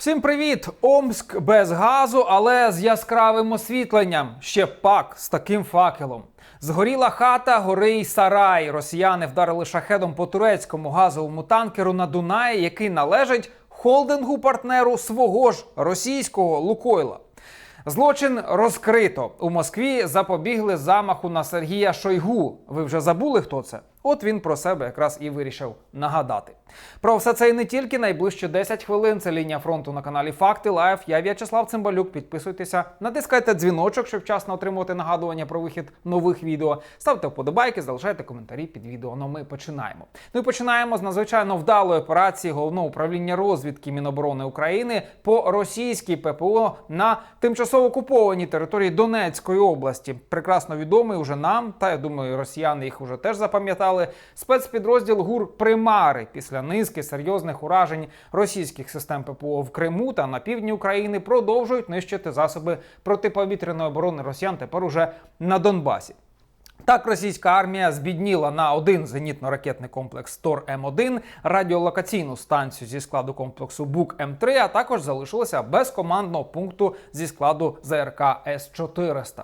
Всім привіт! Омск без газу, але з яскравим освітленням. Ще пак з таким факелом. Згоріла хата, гори й сарай. Росіяни вдарили шахедом по турецькому газовому танкеру на Дунаї, який належить холдингу партнеру свого ж російського Лукойла. Злочин розкрито. У Москві запобігли замаху на Сергія Шойгу. Ви вже забули, хто це? От він про себе якраз і вирішив нагадати. Про все це і не тільки найближчі 10 хвилин. Це лінія фронту на каналі Факти Лайв. Я В'ячеслав Цимбалюк. Підписуйтеся, натискайте дзвіночок, щоб вчасно отримувати нагадування про вихід нових відео. Ставте вподобайки, залишайте коментарі під відео. Ну ми починаємо. Ну і починаємо з надзвичайно вдалої операції головного управління розвідки Міноборони України по російській ППО на тимчасово окупованій території Донецької області. Прекрасно відомий уже нам, та я думаю, росіяни їх уже теж запам'ятали. Спецпідрозділ ГУР Примари після низки серйозних уражень російських систем ППО в Криму та на півдні України продовжують нищити засоби протиповітряної оборони росіян тепер уже на Донбасі. Так, російська армія збідніла на один зенітно-ракетний комплекс Тор М1, радіолокаційну станцію зі складу комплексу Бук М3, а також залишилася без командного пункту зі складу ЗРК С-400.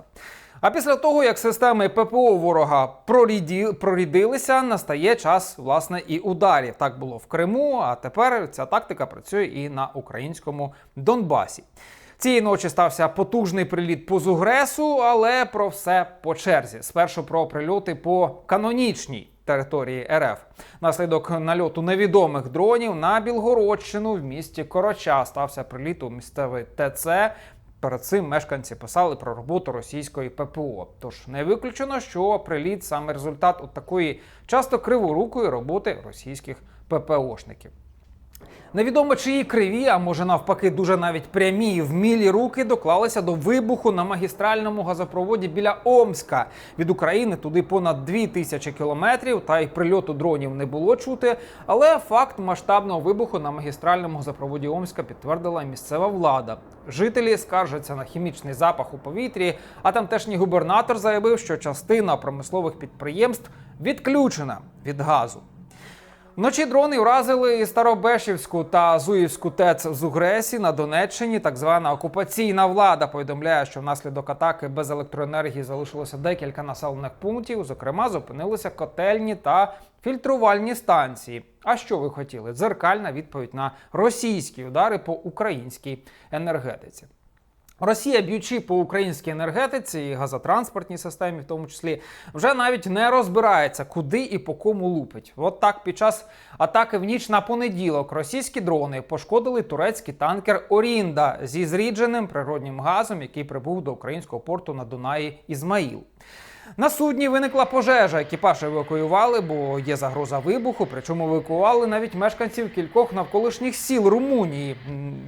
А після того, як системи ППО ворога проріді... прорідилися, настає час власне і ударів. Так було в Криму, а тепер ця тактика працює і на українському Донбасі. Цієї ночі стався потужний приліт по Зугресу, але про все по черзі. Спершу про прильоти по канонічній території РФ. Наслідок нальоту невідомих дронів на Білгородщину в місті Короча стався приліт у місцевий ТЦ. Перед цим мешканці писали про роботу російської ППО. Тож не виключено, що приліт саме результат от такої часто криворукої роботи російських ППОшників. Невідомо чиї криві, а може навпаки, дуже навіть прямі і вмілі руки доклалися до вибуху на магістральному газопроводі біля Омська. Від України туди понад дві тисячі кілометрів, та й прильоту дронів не було чути. Але факт масштабного вибуху на магістральному газопроводі Омська підтвердила місцева влада. Жителі скаржаться на хімічний запах у повітрі. А тамтешній губернатор заявив, що частина промислових підприємств відключена від газу. Вночі дрони вразили і Старобешівську та Зуївську ТЕЦ в Зугресі на Донеччині. Так звана окупаційна влада повідомляє, що внаслідок атаки без електроенергії залишилося декілька населених пунктів. Зокрема, зупинилися котельні та фільтрувальні станції. А що ви хотіли? Дзеркальна відповідь на російські удари по українській енергетиці. Росія, б'ючи по українській енергетиці і газотранспортній системі, в тому числі, вже навіть не розбирається, куди і по кому лупить. От так під час атаки в ніч на понеділок російські дрони пошкодили турецький танкер Орінда зі зрідженим природнім газом, який прибув до українського порту на Дунаї Ізмаїл. На судні виникла пожежа. Екіпаж евакуювали, бо є загроза вибуху. Причому евакуювали навіть мешканців кількох навколишніх сіл Румунії,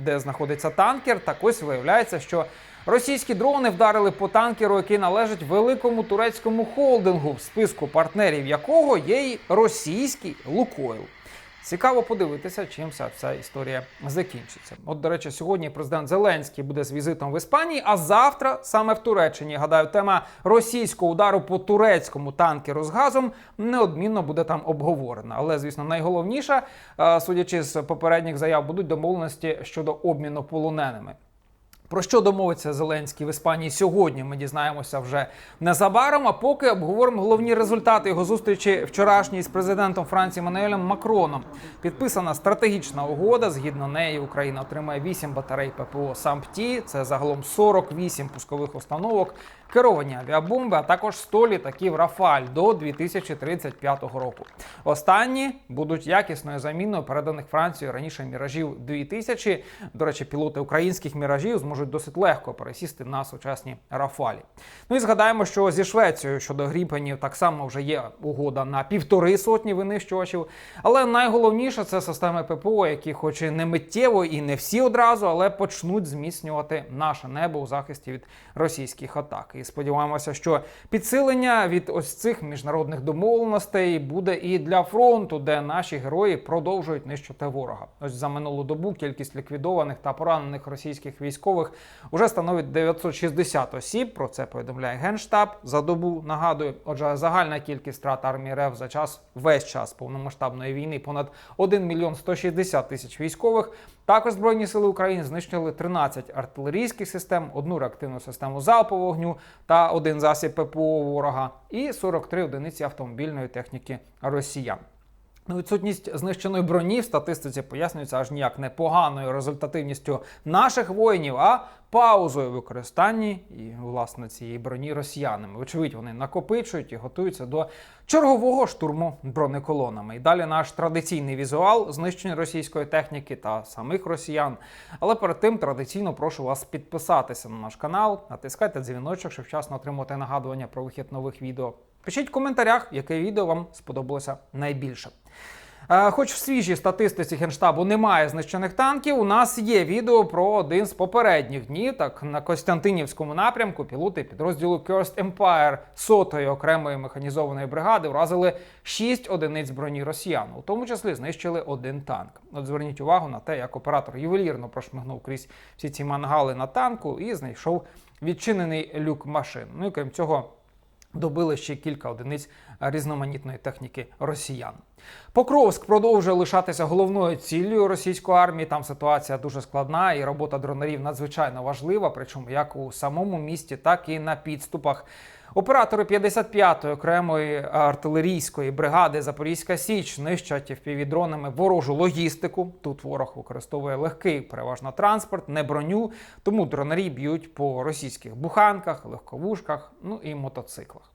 де знаходиться танкер. Так ось виявляється, що російські дрони вдарили по танкеру, який належить великому турецькому холдингу, в списку партнерів якого є й російський Лукойл. Цікаво подивитися, чим вся ця історія закінчиться. От, до речі, сьогодні президент Зеленський буде з візитом в Іспанії, а завтра саме в Туреччині. Гадаю, тема російського удару по турецькому танкеру з газом неодмінно буде там обговорена. Але, звісно, найголовніше, е, судячи з попередніх заяв, будуть домовленості щодо обміну полоненими. Про що домовиться Зеленський в Іспанії сьогодні? Ми дізнаємося вже незабаром. А поки обговоримо головні результати його зустрічі вчорашній з президентом Франції Мануелем Макроном. Підписана стратегічна угода. Згідно неї, Україна отримає 8 батарей ППО САМПТІ. Це загалом 48 пускових установок, керовані авіабомби, а також 100 літаків Рафаль до 2035 року. Останні будуть якісною заміною переданих Францією раніше міражів 2000. До речі, пілоти українських міражів зможуть досить легко пересісти на сучасні Рафалі. Ну і згадаємо, що зі Швецією щодо гріпенів так само вже є угода на півтори сотні винищувачів. Але найголовніше це системи ППО, які, хоч і не миттєво і не всі одразу, але почнуть зміцнювати наше небо у захисті від російських атак. І сподіваємося, що підсилення від ось цих міжнародних домовленостей буде і для фронту, де наші герої продовжують нищити ворога. Ось за минулу добу кількість ліквідованих та поранених російських військових уже становить 960 осіб. Про це повідомляє Генштаб за добу. Нагадую, отже, загальна кількість втрат армії РФ за час весь час повномасштабної війни понад 1 мільйон 160 тисяч військових. Також збройні сили України знищили 13 артилерійських систем, одну реактивну систему залпового вогню та один засіб ППО ворога, і 43 одиниці автомобільної техніки росіян. Ну, відсутність знищеної броні в статистиці пояснюється аж ніяк не поганою результативністю наших воїнів, а паузою використанні і власне цієї броні росіянами. Вочевидь, вони накопичують і готуються до чергового штурму бронеколонами. І далі наш традиційний візуал знищення російської техніки та самих росіян. Але перед тим традиційно прошу вас підписатися на наш канал, натискайте дзвіночок, щоб вчасно отримувати нагадування про вихід нових відео. Пишіть в коментарях, яке відео вам сподобалося найбільше. Е, Хоч в свіжій статистиці Генштабу немає знищених танків, у нас є відео про один з попередніх днів. Так на Костянтинівському напрямку пілоти підрозділу Cursed Empire сотої окремої механізованої бригади вразили 6 одиниць броні росіян, у тому числі знищили один танк. От зверніть увагу на те, як оператор ювелірно прошмигнув крізь всі ці мангали на танку і знайшов відчинений люк машин. Ну і крім цього. Добили ще кілька одиниць різноманітної техніки росіян. Покровськ продовжує лишатися головною ціллю російської армії. Там ситуація дуже складна, і робота дронерів надзвичайно важлива, причому як у самому місті, так і на підступах. Оператори 55-ї окремої артилерійської бригади Запорізька Січ нищать впівдронами ворожу логістику. Тут ворог використовує легкий, переважно транспорт, не броню. Тому дронарі б'ють по російських буханках, легковушках, ну і мотоциклах.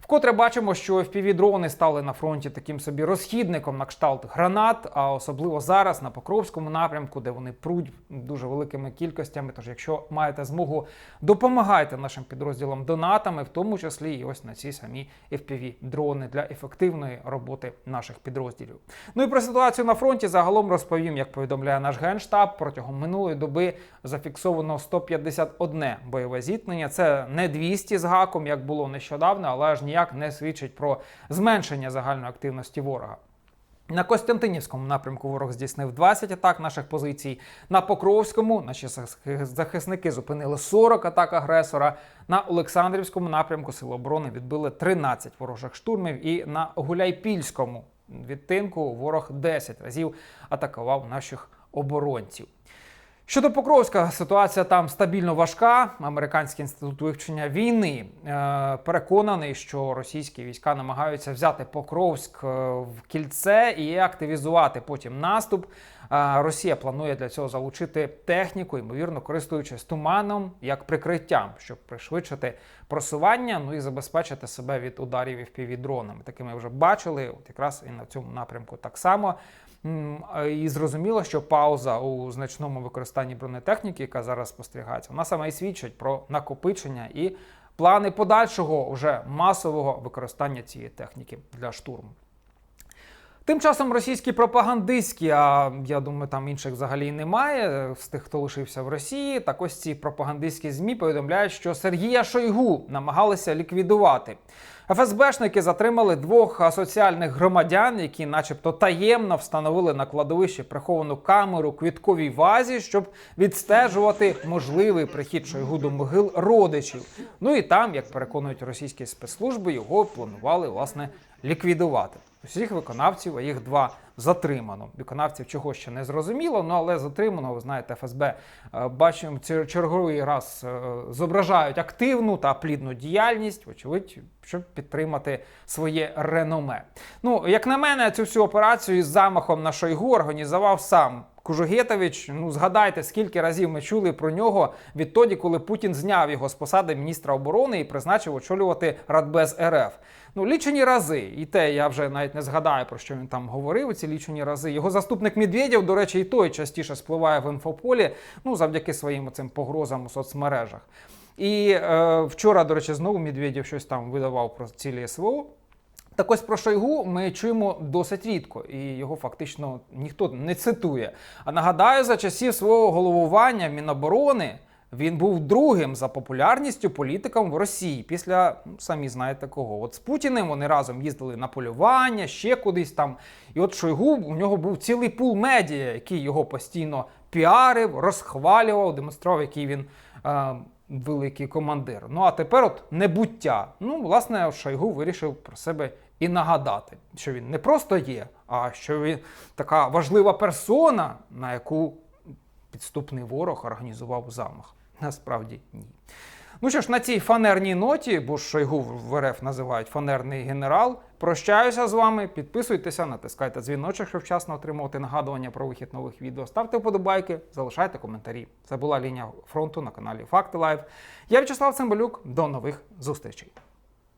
Вкотре бачимо, що FPV-дрони стали на фронті таким собі розхідником на кшталт гранат, а особливо зараз на Покровському напрямку, де вони пруть дуже великими кількостями. Тож, якщо маєте змогу, допомагайте нашим підрозділам донатами, в тому числі і ось на ці самі FPV-дрони для ефективної роботи наших підрозділів. Ну і про ситуацію на фронті загалом розповім, як повідомляє наш генштаб. Протягом минулої доби зафіксовано 151 бойове зіткнення. Це не 200 з гаком, як було нещодавно, але аж ніяк не свідчить про зменшення загальної активності ворога. На Костянтинівському напрямку ворог здійснив 20 атак наших позицій. На Покровському наші захисники зупинили 40 атак агресора. На Олександрівському напрямку Сили оборони відбили 13 ворожих штурмів. І на Гуляйпільському відтинку ворог 10 разів атакував наших оборонців. Щодо Покровська, ситуація там стабільно важка. Американський інститут вивчення війни е, переконаний, що російські війська намагаються взяти Покровськ е, в кільце і активізувати потім наступ. Е, Росія планує для цього залучити техніку, ймовірно, користуючись туманом як прикриттям, щоб пришвидшити просування, ну і забезпечити себе від ударів і дронами. Таке вже бачили. От якраз і на цьому напрямку так само. І зрозуміло, що пауза у значному використанні бронетехніки, яка зараз спостерігається, вона саме і свідчить про накопичення і плани подальшого вже масового використання цієї техніки для штурму. Тим часом російські пропагандистські, а я думаю, там інших взагалі немає з тих, хто лишився в Росії. Так ось ці пропагандистські змі повідомляють, що Сергія Шойгу намагалися ліквідувати. ФСБшники затримали двох асоціальних громадян, які, начебто, таємно встановили на кладовищі приховану камеру квітковій вазі, щоб відстежувати можливий прихід Шойгу до могил родичів. Ну і там, як переконують російські спецслужби, його планували власне ліквідувати. Усіх виконавців, а їх два затримано. Виконавців чого ще не зрозуміло, ну але затримано, ви знаєте, ФСБ е, бачимо черговий раз е, зображають активну та плідну діяльність, вочевидь, щоб підтримати своє реноме. Ну, як на мене, цю всю операцію із замахом на Шойгу організував сам. Кужугетович, ну згадайте, скільки разів ми чули про нього відтоді, коли Путін зняв його з посади міністра оборони і призначив очолювати Радбез РФ. Ну, лічені рази, і те я вже навіть не згадаю про що він там говорив. Ці лічені рази. Його заступник Медведєв, до речі, і той частіше спливає в інфополі, ну завдяки своїм цим погрозам у соцмережах. І е, вчора, до речі, знову Медведєв щось там видавав про цілі СВО. Так ось про Шойгу ми чуємо досить рідко, і його фактично ніхто не цитує. А нагадаю, за часів свого головування Міноборони Він був другим за популярністю політиком в Росії після ну, самі знаєте кого. От з Путіним вони разом їздили на полювання, ще кудись там. І от Шойгу у нього був цілий пул медіа, який його постійно піарив, розхвалював, демонстрував, який він е, великий командир. Ну а тепер от небуття. Ну, власне, Шойгу вирішив про себе і нагадати, що він не просто є, а що він така важлива персона, на яку підступний ворог організував замах. Насправді ні. Ну що ж, на цій фанерній ноті, бо ж Шойгу в РФ називають фанерний генерал. Прощаюся з вами. Підписуйтеся, натискайте дзвіночок, щоб вчасно отримувати нагадування про вихід нових відео. Ставте вподобайки, залишайте коментарі. Це була лінія фронту на каналі Факти Лайв. Я В'ячеслав Цимбалюк. До нових зустрічей.